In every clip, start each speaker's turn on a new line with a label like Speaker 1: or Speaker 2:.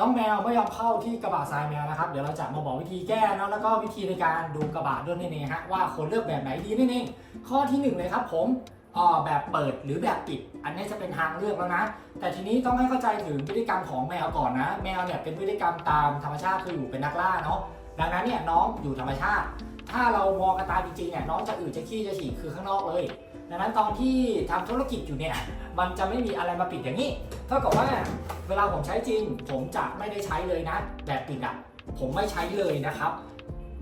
Speaker 1: น้องแมวไม่ยอมเข้าที่กระบะทรายแมวนะครับ เดี๋ยวเราจะมาบอกวิธีแก้นะแล้วก็วิธีในการดูกระบะด้วยนั่นเองฮะว่าควรเลือกแบบไหนดีนั่เองข้อที่หนึ่งเลยครับผมอ่าแบบเปิดหรือแบบปิด อันนี้จะเป็นทางเลือกแล้วนะ แต่ทีนี้ต้องให้เข้าใจถึงพฤติกรรมของแมวก่อนนะ แมวเนี่ยเป็นพฤติกรรมตามธรรมชาติคืออยู่เป็นนักล่าเนาะดังนั้นเนี่ยน้องอยู่ธรรมชาติ ถ้าเรามองกันตาจริงๆเนี่ยน้องจะอืดจะขี้จะฉี่คือข้างนอกเลย ดังนั้นตอนที่ทำธุรกิจอยู่เนี่ยมันจะไม่มีอะไรมาปิดอย่างนี้เท่ากับว่าเวลาผมใช้จริง ผมจะไม่ได้ใช้เลยนะ แบบปิดอะผมไม่ใช้เลยนะครับ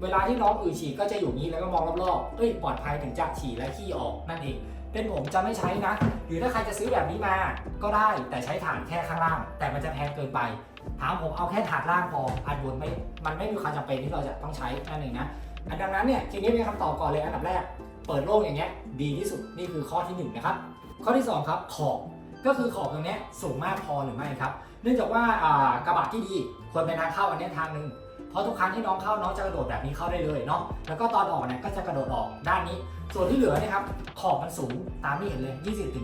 Speaker 1: เวลาที่น้องอืดฉี่ก็จะอยู่นี้แล้วก็มองรอบๆเอ้ยปลอดภัยถึงจะฉี่และขี้ออกนั่นเองเป็นผมจะไม่ใช้นะ หรือถ้าใครจะซื้อแบบนี้มาก็ได้แต่ใช้ฐานแค่ข้างล่าง แต่มันจะแพงเกินไป ถามผมเอาแค่ถาดล่างพออันบนไม่มันไม่มีความจำเป็นที่เราจะต้องใช้นั่นเองนะอันดังนั้นเนี่ยทีนี้เป็นคำตอบก่อนเลยอันดับแรก เปิดโล่งอย่างเงี้ยดีที่สุดนี่คือข้อที่หนึ่งนะครับข้อที่สองครับขอบก็คือขอบตรงเนี้ยสูงมากพอหรือไม่ครับ เนื่องจากว่ากระบะที่ดีควรเป็นทางเข้าอันเนี้ยทางหนึ่งเพราะทุกครั้งที่น้องเข้าน้องจะกระโดดแบบนี้เข้าได้เลยเนาะแล้วก็ตอนออกเนี่ยก็จะกระโดดออกด้านนี้ ส่วนที่เหลือเนี่ยครับขอบมันสูงตามที่เห็นเลย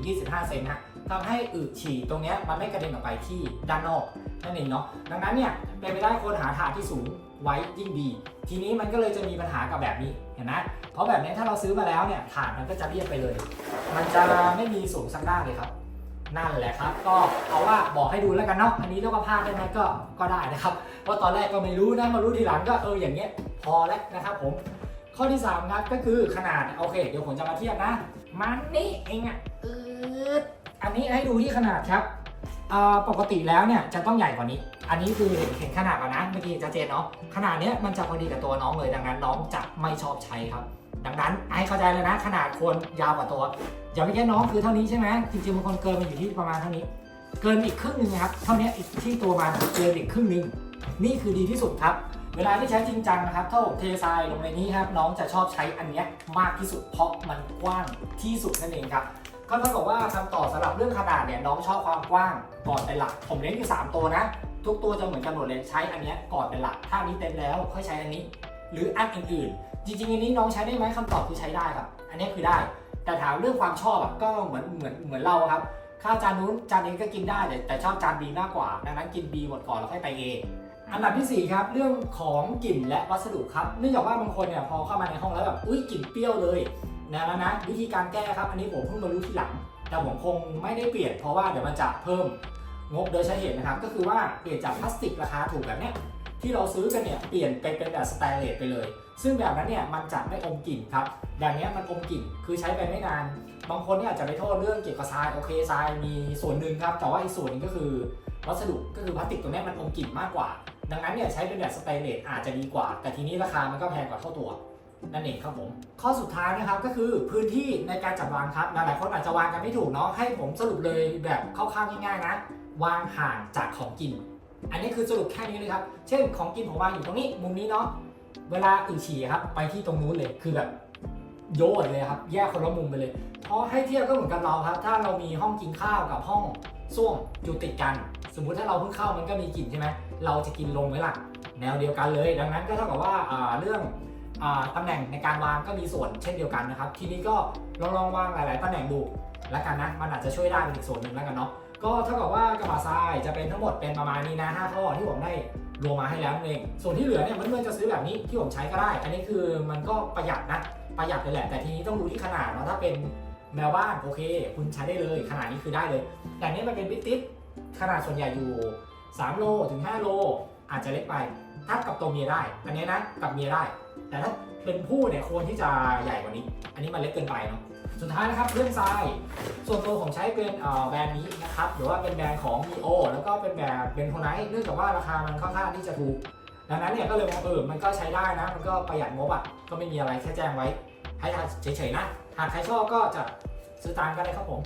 Speaker 1: 20-25 เซนนะ ทำให้อึฉี่ตรงเนี้ยมันไม่กระเด็นออกไปที่ด้านนอกนั่นเองเนาะดังนั้นเนี่ยเป็นไปได้ควรหาถาดที่สูงไว้ยิ่งดี ทีนี้มันก็เลยจะมีปัญหากับแบบนี้เห็นไหมเพราะแบบนี้ถ้าเราซื้อมาแล้วเนี่ยถาดมันก็จะเรียบไปเลย มันจะไม่มีสูงสักด้านเลยครับนั่นแหละครับ ก็เอาว่าบอกให้ดูแล้วกันเนาะอันนี้เรียกว่าพลาดได้ไหมก็ก็ได้นะครับเพราตอนแรกก็ไม่รู้นะมารู้ทีหลังก็เอออย่างเงี้ยพอแล้วนะครับผมข้อที่3ครับก็คือขนาดโอเค เดี๋ยวผมจะมาเทียบนะ มันนี่เองอะอออั นี้ให้ดูที่ขนาดครับปกติแล้วเนี่ยจะต้องใหญ่กว่านี้ อันนี้คือเห็นเห็นขนาดก่อนนะเมื่อกี้จะเจนเนาะขนาดเนี้ยมันจะพอดีกับตัวน้องเลยดังนั้นน้องจะไม่ชอบใช้ครับ ดังนั้นให้เข้าใจเลยนะ ขนาดควรยาวกว่าตัวอย่าไปแค่น้องคือเท่านี้ใช่ไหมจริงๆบางคนเกินมาอยู่ที่ประมาณเท่านี้ เกินอีกครึ่งนึงครับเท่านี้อีกที่ตัวมันเกินอีกครึ่งนึงนี่คือดีที่สุดครับ เวลาที่ใช้จริงจังนะครับถ้าผมเททรายลงในนี้ครับน้องจะชอบใช้อันเนี้ยมากที่สุดเพราะมันกว้างที่สุดนั่นเองครับ ก็เท่ากับว่าคำตอบสำหรับเรื่องขนาดเนี่ยน้องชอบความกว้างก่อนเป็นหลัก ผมเน้นอยู่ 3 ตัวนะ ทุกตัวจะเหมือนกันหมดเลยใช้อันนี้ก่อนเป็นหลัก ถ้านี้เต็มแล้วค่อยใช้อันนี้ หรืออันอื่นๆ จริงๆอันนี้น้องใช้ได้ไหมคำตอบคือใช้ได้ครับ อันนี้คือได้ แต่ถามเรื่องความชอบอะก็เหมือนเหมือนเหมือนเราครับข้าวจานนู้นจานนี้ก็กินได้แต่แต่ชอบจาน B มากกว่า ดังนั้นกิน B หมดก่อนแล้วค่อยไป A อันดับที่ 4 ครับเรื่องของกลิ่นและวัสดุครับเนื่องจากว่าบางคนเนี่ยพอเข้ามาในห้องแล้วแบบอุ้ยกลิ่นเปรี้ยวเลย นะแล้วนะวิธีการแก้ครับ อันนี้ผมเพิ่งมารู้ทีหลัง แต่ผมคงไม่ได้เปลี่ยนเพราะว่าเดี๋ยวมันจะเพิ่มงบโดยใช้เหตุนะครับ ก็คือว่าเปลี่ยนจากพลาสติกราคาถูกแบบเนี้ยที่เราซื้อกันเนี่ยเปลี่ยนไปเป็นแบบสแตนเลสไปเลย ซึ่งแบบนั้นเนี่ยมันจะไม่อมกลิ่นครับอย่างเนี้ยมันอมกลิ่นคือใช้ไปไม่นาน บางคนเนี่ยอาจจะไปโทษเรื่องเกี่ยวกับทรายโอเคทรายมีส่วนหนึ่งครับแต่ว่าอีกส่วนหนึงก็คือวัสดุก็คือพลาสติกตัวเนี้ยมันอมกลิ่นมากกว่า ดังนั้นเนี่ยใช้เป็นแบบสเตนเลสอาจจะดีกว่า แต่ทีนี้ราคามันก็แพงกว่าเท่าตัว นั่นเองครับผม ข้อสุดท้ายนะครับก็คือพื้นที่ในการจัดวางครับหลายๆคนอาจจะวางกันไม่ถูกเนาะให้ผมสรุปเลยแบบคร่าวๆง่ายๆนะ วางห่างจากของกิน อันนี้คือสรุปแค่นี้เลยครับ เช่นของกินผมวางอยู่ตรงนี้มุมนี้เนาะเวลาอึฉี่ครับไปที่ตรงนู้นเลยคือแบบโยนเลยครับ แยกคนละมุมไปเลย เพราะให้เทียบก็เหมือนกับเราครับ ถ้าเรามีห้องกินข้าวกับห้องส้วมอยู่ติดกัน สมมุติถ้าเราเพิ่งเข้ามันก็มีกลิ่นใช่ไหมเราจะกินลงไหมล่ะแนวเดียวกันเลย ดังนั้นก็เท่ากับว่าาเรื่อง ตำแหน่งในการวางก็มีส่วนเช่นเดียวกันนะครับ ทีนี้ก็ลองลองวางหลาย ๆตำแหน่งดูแล้วกันนะ มันอาจจะช่วยได้เป็นอีกส่วนหนึ่งแล้วกันเนาะ ก็เท่ากับว่ากระบะทรายจะเป็นทั้งหมดเป็นประมาณนี้นะ5ข้อที่ผมได้รวมมาให้แล้วนั่นเอง ส่วนที่เหลือเนี่ยมันเมื่อจะซื้อแบบนี้ที่ผมใช้ก็ได้ อันนี้คือมันก็ประหยัดนะ ประหยัดเลยแหละ แต่ทีนี้ต้องดูที่ขนาดเนาะ ถ้าเป็นแมวบ้านโอเค คุณใช้ได้เลย ขนาดนี้คือได้เลย แต่อันนี้มันเป็นบิ๊กติ๊ขนาดส่วนใหญ่อยู่3โลถึง5โลอาจจะเล็กไป ถ้ากับตัวเมียได้ อันนี้นะกับเมียได้ แต่ถ้าเป็นผู้เนี่ยควรที่จะใหญ่กว่านี้ อันนี้มันเล็กเกินไปเนาะ สุดท้ายนะครับเรื่องทรายส่วนตัวผมใช้เป็นแบรนด์นี้นะครับ หรือว่าเป็นแบรนด์ของ Mio แล้วก็เป็นแบบเป็นโทไนท์เนื่องจากว่าราคามันค่อนข้างที่จะถูก ดังนั้นเนี่ยก็เลยมองเออมันก็ใช้ได้นะ มันก็ประหยัดงบอะ ก็ไม่มีอะไรแค่แจ้งไว้ ให้เฉยๆนะ หากใครชอบก็จะซื้อตามก็ได้ครับผม